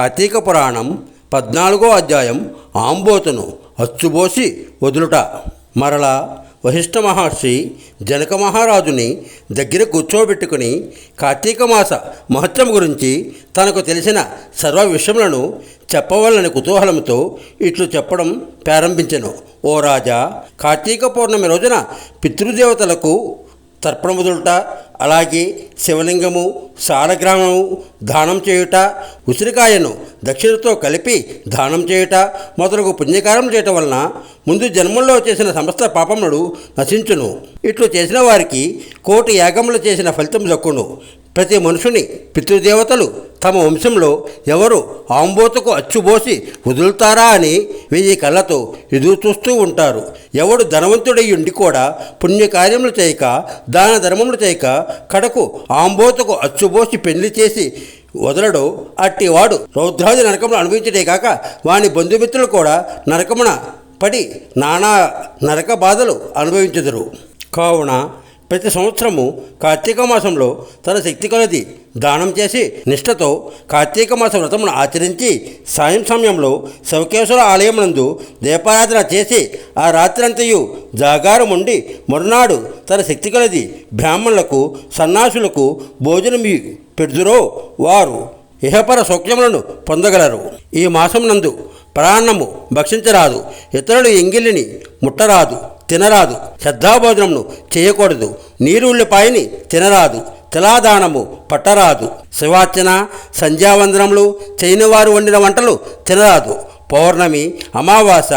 కార్తీక పురాణం పద్నాలుగో అధ్యాయం ఆంబోతును అచ్చుబోసి వదులుట. మరలా వశిష్ఠ మహర్షి జనక మహారాజుని దగ్గర కూర్చోబెట్టుకుని కార్తీక మాస మహత్యం గురించి తనకు తెలిసిన సర్వ విషయములను చెప్పవాలని కుతూహలంతో ఇట్లు చెప్పడం ప్రారంభించెను. ఓ రాజా కార్తీక పౌర్ణమి రోజున పితృదేవతలకు తర్పణ వదులుట అలాగే శివలింగము సాలగ్రామము దానం చేయుట ఉసిరికాయను దక్షిణతో కలిపి దానం చేయుట మొదలగు పుణ్యకారం చేయటం వలన ముందు జన్మల్లో చేసిన సమస్త పాపములు నశించును. ఇట్లు చేసిన వారికి కోటి యాగములు చేసిన ఫలితం దక్కును. ప్రతి మనుషుని పితృదేవతలు తమ వంశంలో ఎవరు ఆంబోతుకు అచ్చుబోసి వదులుతారా అని వెయ్యి కళ్ళతో ఎదురు చూస్తూ ఉంటారు. ఎవడు ధనవంతుడై ఉండి కూడా పుణ్యకార్యములు చేయక దాన ధర్మములు చేయక కడకు ఆంబోతుకు అచ్చుబోసి పెళ్ళి చేసి వదలడు అట్టి వాడు రౌద్రాది నరకమును అనుభవించడే కాక వాని బంధుమిత్రులు కూడా నరకమున పడి నానా నరక బాధలు అనుభవించుదురు. కావున ప్రతి సంవత్సరము కార్తీక మాసంలో తన శక్తి కొలది దానం చేసి నిష్ఠతో కార్తీక మాస వ్రతమును ఆచరించి సాయం సమయంలో శవకేశ్వర ఆలయం నందు దీపారాధన చేసి ఆ రాత్రంతయు జాగారం ఉండి మరునాడు తన శక్తి కొలది బ్రాహ్మణులకు సన్నాసులకు భోజనం పెడుదురో వారు ఇహపర సౌఖ్యములను పొందగలరు. ఈ మాసం నందు ప్రాణము భక్షించరాదు ఇతరులు ఎంగిలిని ముట్టరాదు. తినరాదు. శ్రద్ధాభోజనమును చేయకూడదు. నీరుళ్ళిపాయని తినరాదు. తిలాదానము పట్టరాదు. శివార్చన సంధ్యావందనములు చేయనివారు వండిన వంటలు తినరాదు. పౌర్ణమి అమావాస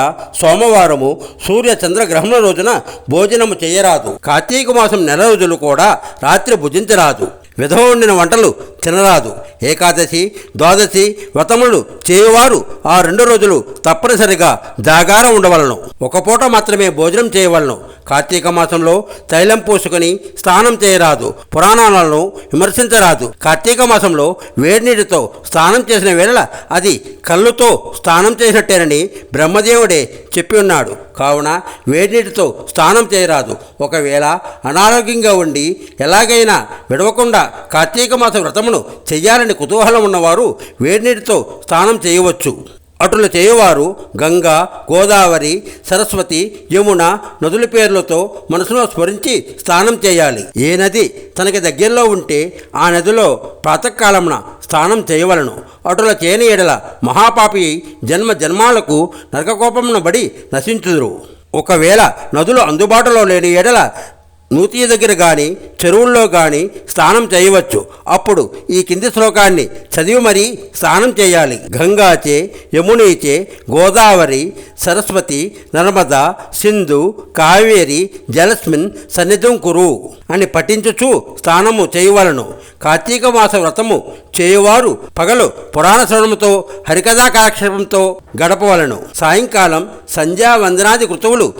సోమవారము సూర్య చంద్రగ్రహణం రోజున భోజనము చేయరాదు. కార్తీక మాసం నెల రోజులు కూడా రాత్రి భుజించరాదు. విధవ వండిన వంటలు తినరాదు. ఏకాదశి ద్వాదశి వ్రతములు చేయువారు ఆ రెండు రోజులు తప్పనిసరిగా జాగారం ఉండవలను. ఒక పూట మాత్రమే భోజనం చేయవలను. కార్తీక మాసంలో తైలం పోసుకుని స్నానం చేయరాదు. పురాణాలను విమర్శించరాదు. కార్తీక మాసంలో వేడినీటితో స్నానం చేసిన వేళ అది కళ్ళుతో స్నానం చేసినట్టేనని బ్రహ్మదేవుడే చెప్పి ఉన్నాడు. కావున వేడినీటితో స్నానం చేయరాదు. ఒకవేళ అనారోగ్యంగా ఉండి ఎలాగైనా విడవకుండా కార్తీక మాస వ్రతమును చేయాలని కుతూహలం ఉన్నవారు వేడినీటితో స్నానం చేయవచ్చు. అటులు చేయవారు గంగా గోదావరి సరస్వతి యమున నదుల పేర్లతో మనసులో స్మరించి స్నానం చేయాలి. ఏ నది తనకి దగ్గరలో ఉంటే ఆ నదిలో ప్రాతకాలమున స్నానం చేయవలను. అటుల చేయని ఎడల మహాపాపి జన్మ జన్మాలకు నరకకోపమున బడి నశించుదురు. ఒకవేళ నదులు అందుబాటులో లేని ఎడల నూతి దగ్గర కానీ చెరువుల్లో కానీ స్నానం చేయవచ్చు. అప్పుడు ఈ కింది శ్లోకాన్ని చదివి మరీ స్నానం చేయాలి. గంగాచే యమునీచే గోదావరి సరస్వతి నర్మద సింధు కావేరి జలస్మిన్ సన్నిధం కురు అని పఠించుచు స్నానము చేయవలను. కార్తీక మాస వ్రతము చేయువారు పగలు పురాణ శ్రవణముతో హరికథా కాలక్షేపంతో గడపవలను. సాయంకాలం సంధ్యా వందనాది కృతువులు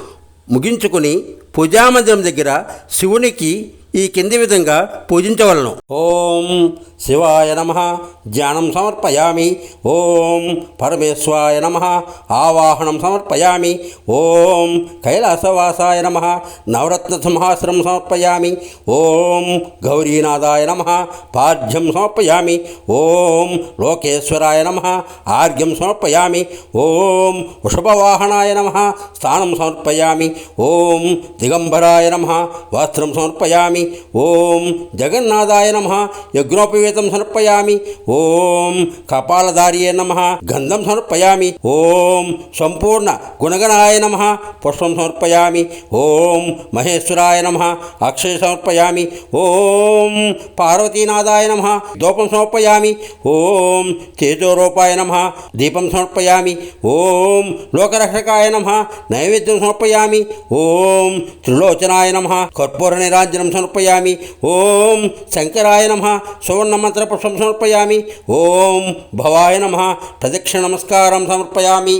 ముగించుకుని పూజామందిరం దగ్గర శివునికి ఈ కింది విధంగా పూజించవలను. ఓం శివాయ నమ. ధ్యానం సమర్పయామి. ఓం పరమేశ్వరాయ నమ. ఆవాహనం సమర్పయామి. ఓం కైలాసవాసాయ నమ. నవరత్న సింహాసనం సమర్పయామి. ఓం గౌరీనాథాయ నమ. పార్ధ్యం సమర్పయామి. ఓం లోకేశ్వరాయ నమ. ఆర్ఘ్యం సమర్పయామి. ఓం వృషభవాహనాయ నమ. స్థానం సమర్పయామి. ఓం దిగంబరాయ నమ. వస్త్రం సమర్పయామి. ఓం జగన్నాథాయ నమ. యజ్ఞోపవేతం సమర్పయామి. ఓం కపాలధార్యే నమ. గంధం సమర్పయామి. ఓం సంపూర్ణ గుణగణాయ నమ. పుష్పం సమర్పయామి ఓం మహేశ్వరాయ నమ అక్షయ సమర్పయామి ఓం పార్వతీనాథాయ నమ దూపం సమర్పయామి ఓం తేజోరూపాయ నమ దీపం సమర్పయామి ఓం లోకరక్షకాయ నమ నైవేద్యం సమర్పయామి ఓం త్రిలోచనాయ నమ కర్పూర నిరాంజనం సమర్పయామి ఓం శంకరాయ నమ సువర్ణమంత్ర పుష్పం సమర్పయామి ఓం భవాయ నమ ప్రదక్షిణ నమస్కారం సమర్పయామి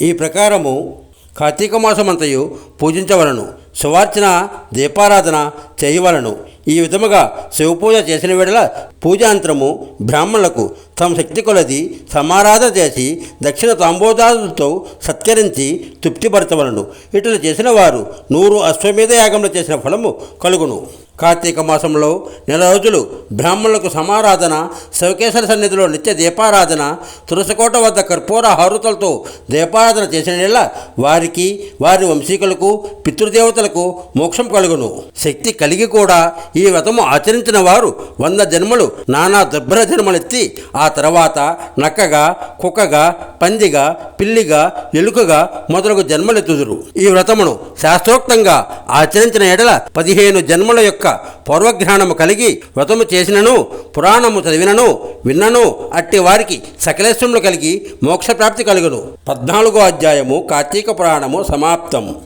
ఈ ప్రకారము కార్తీక మాసమంతయు పూజించవలను. శివార్చన దీపారాధన చేయవలను. ఈ విధముగా శివపూజ చేసిన వేళ పూజాంతరము బ్రాహ్మణులకు తమ శక్తి కొలది సమారాధన చేసి దక్షిణ తాంబోదాలతో సత్కరించి తృప్తిపరచవలను. ఇట్లు చేసిన వారు నూరు అశ్వమేధ యాగంలో చేసిన ఫలము కలుగును. కార్తీక మాసంలో నెల రోజులు బ్రాహ్మణులకు సమారాధన శివకేశ్వర సన్నిధిలో నిత్య దీపారాధన తులసికోట వద్ద కర్పూర హారుతలతో దీపారాధన చేసిన నెల వారికి వారి వంశీకులకు పితృదేవతలకు మోక్షం కలుగును. శక్తి కలిగి కూడా ఈ వ్రతము ఆచరించిన వారు వంద జన్మలు నానా దుర్భర జన్మలెత్తి ఆ తర్వాత నక్కగా కుక్కగా పందిగా పిల్లిగా ఎలుకగా మొదలగు జన్మలెత్తుదురు. ఈ వ్రతమును శాస్త్రోక్తంగా ఆచరించిన ఎడల పదిహేను జన్మల యొక్క పూర్వజ్ఞానము కలిగి వ్రతము చేసినను పురాణము చదివినను విన్నను అట్టి వారికి సకలేశ్వములు కలిగి మోక్షప్రాప్తి కలుగును. పద్నాలుగో అధ్యాయము కార్తీక పురాణము సమాప్తం